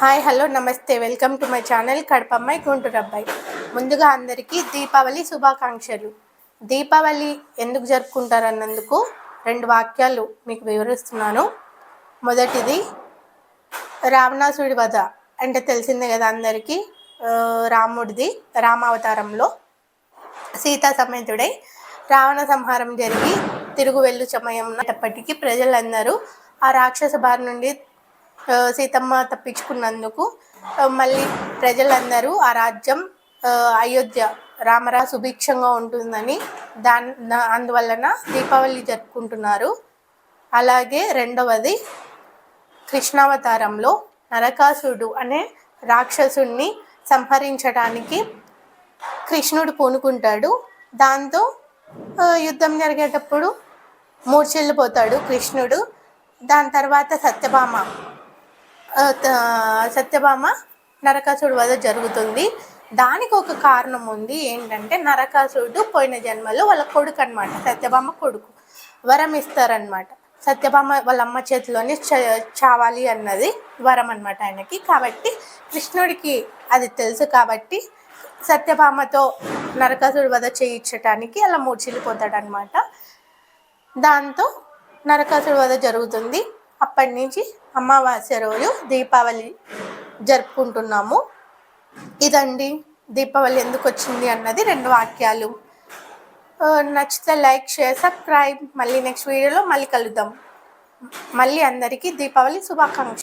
Hi hello namaste. Welcome to my channel కడపమ్మాయి గుంటూరబ్బాయి ముందుగా అందరికీ దీపావళి శుభాకాంక్షలు. దీపావళి ఎందుకు జరుపుకుంటారు అన్నందుకు రెండు వాక్యాలు మీకు వివరిస్తున్నాను. మొదటిది రావణాసుడి వధ అంటే తెలిసిందే కదా అందరికీ రాముడిది రామావతారంలో. సీతా సమేతుడై రావణ సంహారం జరిగి తిరుగు వెళ్ళు సమయం ఉన్నప్పటికీ ప్రజలందరూ ఆ రాక్షస బారి నుండి సీతమ్మ తప్పించుకున్నందుకు మళ్ళీ ప్రజలందరూ ఆ రాజ్యం అయోధ్య రామరా సుభిక్షంగా ఉంటుందని దాని అందువలన దీపావళి జరుపుకుంటున్నారు. అలాగే రెండవది కృష్ణావతారంలో నరకాసుడు అనే రాక్షసుణ్ణి సంహరించడానికి కృష్ణుడు పూనుకుంటాడు. దాంతో యుద్ధం జరిగేటప్పుడు మూర్చెళ్ళిపోతాడు కృష్ణుడు. దాని తర్వాత సత్యభామ సత్యభామ నరకాసుడు వద్ద జరుగుతుంది. దానికి ఒక కారణం ఉంది ఏంటంటే నరకాసుడు పోయిన జన్మలో వాళ్ళ కొడుకు అనమాట సత్యభామ కొడుకు. వరం ఇస్తారనమాట సత్యభామ వాళ్ళ అమ్మ చేతిలోనే చ- చావాలి అన్నది వరం అనమాట ఆయనకి. కాబట్టి కృష్ణుడికి అది తెలుసు కాబట్టి సత్యభామతో నరకాసుడు వద చేయించటానికి అలా మూర్చిల్లిపోతాడనమాట దాంతో నరకాసుడు వద జరుగుతుంది. అప్పటి నుంచి అమావాస్య రోజు దీపావళి జరుపుకుంటున్నాము. ఇదండి. దీపావళి ఎందుకు వచ్చింది అన్నది రెండు వాక్యాలు. నచ్చితే లైక్ షేర్ సబ్స్క్రైబ్. మళ్ళీ నెక్స్ట్ వీడియోలో మళ్ళీ కలుద్దాం. మళ్ళీ అందరికీ దీపావళి శుభాకాంక్షలు.